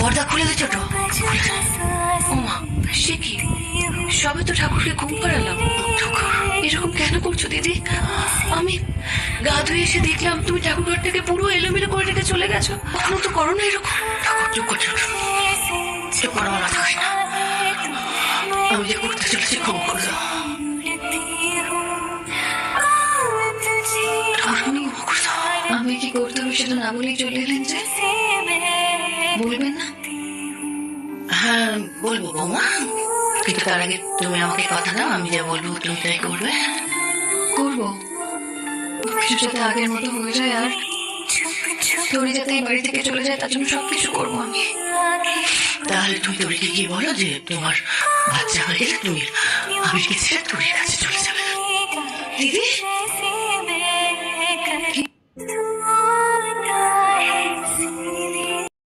পর্দা খুলে দে ছোট ওমা, সে কি? সবে তো ঠাকুরকে ঘুম পাড়ালাম। এরকম কেন করছ, দিদি? আমি গা ধুয়ে এসে দেখলাম তুমি ঠাকুর ঘরটাকে পুরো এলোমেলো করে রেখে চলে গেছো। কখনো তো করো না এরকম। ঠাকুর চুপ কর ছোট চুপ করো না থাকিস না। আমি যে করতে চলেছি, ক্ষমা করে আমি কি করতে হবে সেটা না বলেই চলে এলেন যে? হ্যাঁ বলব বৌমা। কিন্তু তার আগে তুমি আমাকে কথা দাও আমি যা বলব তুমি তাই করবে। করব। কিছু যাতে আগের মতো হয়ে যায় আর। তোরি যাতে এই বাড়ি থেকে চলে যায় তার জন্য সবকিছু করব আমি। তাহলে তুমি তোরিকে গিয়ে বলো যে তোমার বাচ্চা হয়ে গেলে তুমি আমি কিছু তোরির কাছে চলে